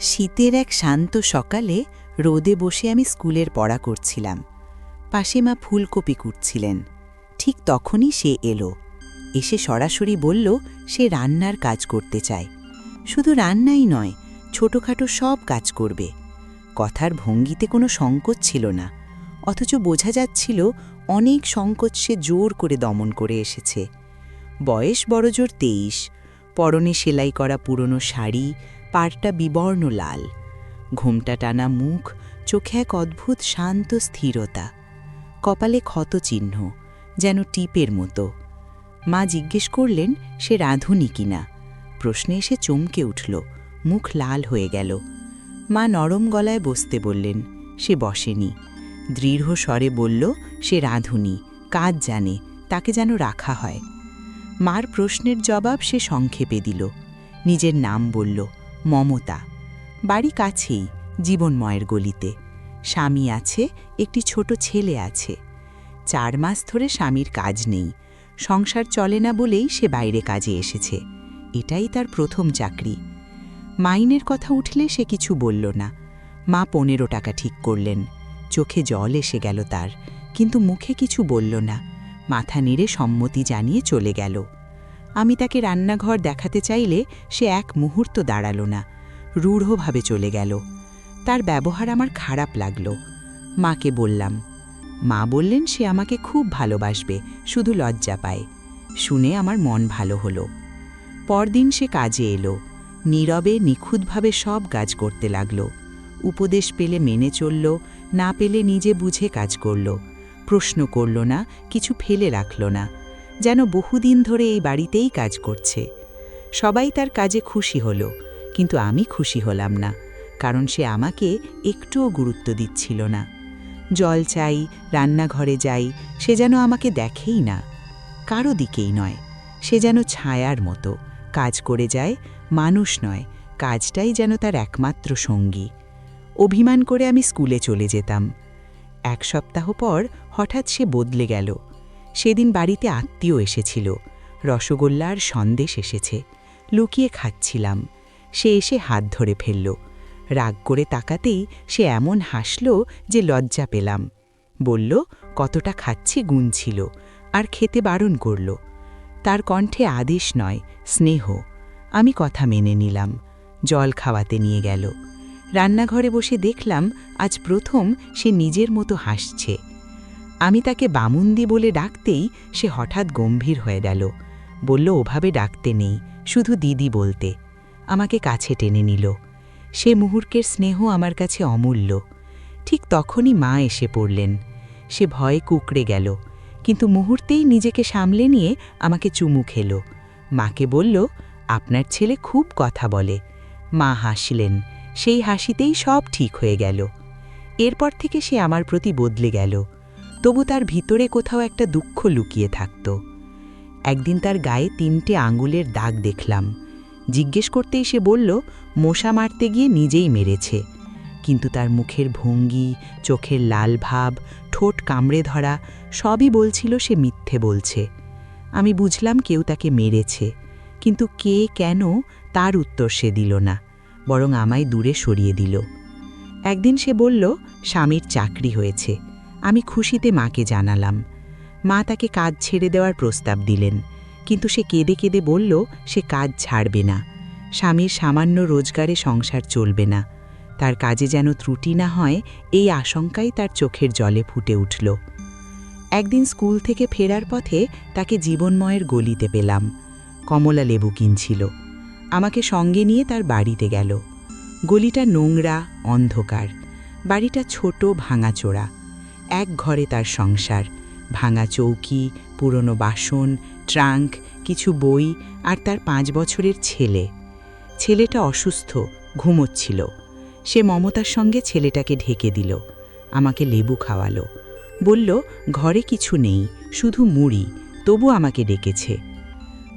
শীতের এক শান্ত সকালে রোদে বসে আমি স্কুলের পড়া করছিলাম। পাশে মা ফুলকপি কুটছিলেন। ঠিক তখনই সে এলো। এসে সরাসরি বলল, সে রান্নার কাজ করতে চায়। শুধু রান্নাই নয়, ছোটখাটো সব কাজ করবে। কথার ভঙ্গিতে কোনো সংকোচ ছিল না। অথচ বোঝা যাচ্ছিল, অনেক সংকোচ সে জোর করে দমন করে এসেছে। বয়স বড়জোর তেইশ, পরনে সেলাই করা পুরনো শাড়ি পাড়টা বিবর্ণ লাল ঘোমটা টানা মুখ, চোখে এক অদ্ভুত শান্ত স্থিরতা। কপালে ক্ষত চিহ্ন, যেন টিপের মতো। মা জিজ্ঞেস করলেন, সে রাঁধুনি কিনা প্রশ্নে এসে চমকে উঠল, মুখ লাল হয়ে গেল। মা নরম গলায় বসতে বললেন, সে বসেনি। দৃঢ় স্বরে বলল, সে রাঁধুনি, কাজ জানে, তাকে যেন রাখা হয়। মার প্রশ্নের জবাব সে সংক্ষেপে দিল। নিজের নাম বলল মমতা। বাড়ি কাছেই, জীবনময়ের গলিতে। স্বামী আছে, একটি ছোট ছেলে আছে। চার মাস ধরে স্বামীর কাজ নেই। সংসার চলে না বলেই সে বাইরে কাজে এসেছে। এটাই তার প্রথম চাকরি। মাইনের কথা উঠলে সে কিছু বলল না। মা পনেরো টাকা ঠিক করলেন। চোখে জল এসে গেল তার। কিন্তু মুখে কিছু বলল না। মাথা নেড়ে সম্মতি জানিয়ে চলে গেল। আমি তাকে রান্নাঘর দেখাতে চাইলে সে এক মুহূর্ত দাঁড়াল না, রূঢ়ভাবে চলে গেল। তার ব্যবহার আমার খারাপ লাগল। মাকে বললাম, মা বললেন সে আমাকে খুব ভালোবাসবে, শুধু লজ্জা পায়। শুনে আমার মন ভালো হলো। পরদিন সে কাজে এলো, নীরবে নিখুঁতভাবে সব কাজ করতে লাগল। উপদেশ পেলে মেনে চলল, না পেলে নিজে বুঝে কাজ করল। প্রশ্ন করল না, কিছু ফেলে রাখল না। যেন বহুদিন ধরে এই বাড়িতেই কাজ করছে। সবাই তার কাজে খুশি হলো, কিন্তু আমি খুশি হলাম না, কারণ সে আমাকে একটুও গুরুত্ব দিচ্ছিল না। জল চাই, রান্নাঘরে যাই, সে যেন আমাকে দেখেই না। কারও দিকেই নয়, সে যেন ছায়ার মতো, কাজ করে যায়, মানুষ নয়, কাজটাই যেন তার একমাত্র সঙ্গী। অভিমান করে আমি স্কুলে চলে যেতাম। এক সপ্তাহ পর হঠাৎ সে বদলে গেল। সেদিন বাড়িতে আত্মীয় এসেছিল। রসগোল্লার সন্দেশ এসেছে। লুকিয়ে খাচ্ছিলাম। সে এসে হাত ধরে ফেলল। রাগ করে তাকাতেই সে এমন হাসল যে লজ্জা পেলাম। বলল, কতটা খাচ্ছি গুনছিল আর খেতে বারণ করল। তার কণ্ঠে আদেশ নয়, স্নেহ। আমি কথা মেনে নিলাম। জল খাওয়াতে নিয়ে গেল। রান্নাঘরে বসে দেখলাম, আজ প্রথম সে নিজের মতো হাসছে। আমি তাকে বামুন্দি বলে ডাকতেই সে হঠাৎ গম্ভীর হয়ে গেল। বলল, ওভাবে ডাকতে নেই, শুধু দিদি বলতে। আমাকে কাছে টেনে নিল। সে মুহূর্তের স্নেহ আমার কাছে অমূল্য। ঠিক তখনই মা এসে পড়লেন। সে ভয়ে কুকড়ে গেল, কিন্তু মুহূর্তেই নিজেকে সামলে নিয়ে আমাকে চুমু খেল। মাকে বলল, আপনার ছেলে খুব কথা বলে। মা হাসলেন। সেই হাসিতেই সব ঠিক হয়ে গেল। এরপর থেকে সে আমার প্রতি বদলে গেল। তবু তার ভিতরে কোথাও একটা দুঃখ লুকিয়ে থাকত। একদিন তার গায়ে তিনটে আঙুলের দাগ দেখলাম। জিজ্ঞেস করতেই সে বলল, মশা মারতে গিয়ে নিজেই মেরেছে। কিন্তু তার মুখের ভঙ্গি, চোখের লাল ভাব, ঠোঁট কামড়ে ধরা, সবই বলছিল সে মিথ্যে বলছে। আমি বুঝলাম কেউ তাকে মেরেছে, কিন্তু কে কেন তার উত্তর সে দিল না, বরং আমায় দূরে সরিয়ে দিল। একদিন সে বলল, স্বামীর চাকরি হয়েছে আমি খুশিতে মাকে জানালাম। মা তাকে কাজ ছেড়ে দেওয়ার প্রস্তাব দিলেন, কিন্তু সে কেঁদে কেঁদে বলল, সে কাজ ছাড়বে না। স্বামীর সামান্য রোজগারে সংসার চলবে না। তার কাজে যেন ত্রুটি না হয়, এই আশঙ্কাই তার চোখের জলে ফুটে উঠল। একদিন স্কুল থেকে ফেরার পথে তাকে জীবনময়ের গলিতে পেলাম। কমলা লেবু কিনছিল। আমাকে সঙ্গে নিয়ে তার বাড়িতে গেল। গলিটা নোংরা, অন্ধকার। বাড়িটা ছোট, ভাঙাচোরা। এক ঘরে তার সংসার। ভাঙা চৌকি, পুরনো বাসন, ট্রাঙ্ক, কিছু বই আর তার পাঁচ বছরের ছেলে। ছেলেটা অসুস্থ, ঘুমোচ্ছিল। সে মমতার সঙ্গে ছেলেটাকে ঢেকে দিল। আমাকে লেবু খাওয়ালো। বলল, ঘরে কিছু নেই, শুধু মুড়ি, তবু আমাকে ডেকেছে।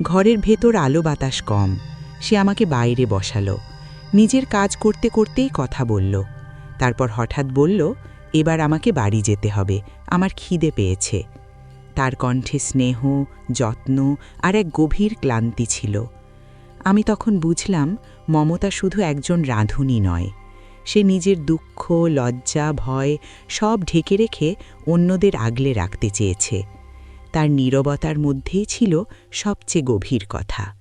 ঘরের ভেতর আলো বাতাস কম সে আমাকে বাইরে বসালো। নিজের কাজ করতে করতেই কথা বলল। তারপর হঠাৎ বলল এবার আমাকে বাড়ি যেতে হবে, আমার খিদে পেয়েছে। তার কণ্ঠে স্নেহ, যত্ন আর এক গভীর ক্লান্তি ছিল। আমি তখন বুঝলাম, মমতা শুধু একজন রাঁধুনি নয়। সে নিজের দুঃখ, লজ্জা, ভয় সব ঢেকে রেখে অন্যদের আগলে রাখতে চেয়েছে। তার নীরবতার মধ্যেই ছিল সবচেয়ে গভীর কথা।